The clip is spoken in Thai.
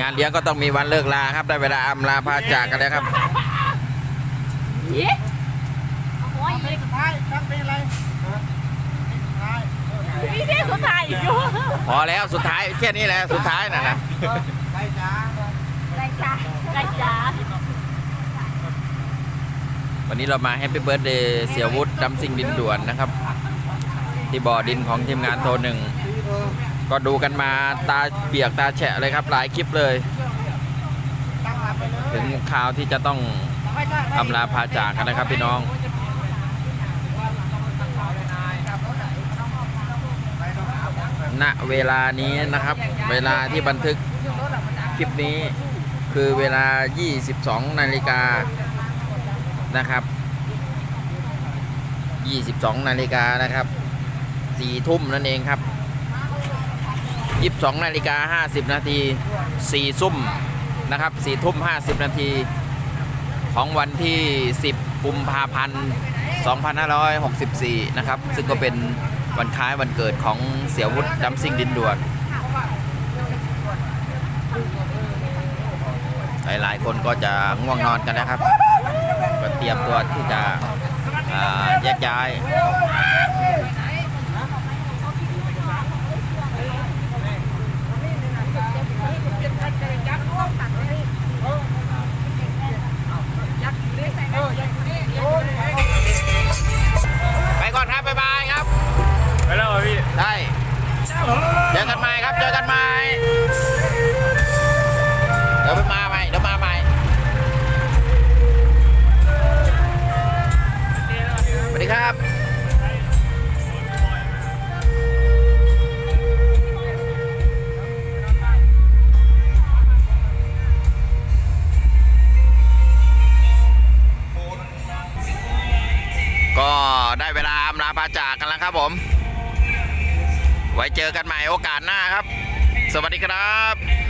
งานเลี้ยงก็ต้องมีวันเลิกลาครับ ได้เวลาอำลาพาจากกันแล้วครับยี่โอ้ยเพลงสุดท้ายฟังเพลงอะไรเพลงสุดท้ายมีที่สุดท้ายอีกอยู่พอแล้วสุดท้ายแค่นี้แหละสุดท้ายน่ะนะไปจ้าไรจ้าไรจ้าวันนี้เรามาแฮปปี้เบิร์ดเดย์เสียวุฒิดำซิงดินด่วนนะครับ ที่บ่อดินของทีมงานโทรหนึ่ง ก็ดูกันมาตาเปียกตาแฉะเลยครับ หลายคลิปเลย ถึงข่าวที่จะต้องอำลาพาจากกันนะครับพี่น้องณเวลานี้นะครับ เวลาที่บันทึกคลิปนี้คือเวลา 22 นาฬิกานะครับ 22 นาฬิกานะครับ4ทุ่มนั่นเองครับ 22นาฬิกา50 นาที4ซุ่มนะครับ4ทุ่ม 50 นาทีของวันที่ 10 กุมภาพันธ์ 2564 นะครับ ซึ่งก็เป็นวันคล้ายวันเกิดของเสียวุฒิดำซิงดินด่วน หลายๆ คนก็จะง่วงนอนกันนะครับ ก็เตรียมตัวที่จะแยกย้าย อกันใหม่เดี๋ยวไปมาใหม่เดี๋ยวมาใหม่สวัสดีครับก็ได้เวลาอำลาพาจาก ไว้เจอกันใหม่โอกาสหน้าครับ สวัสดีครับ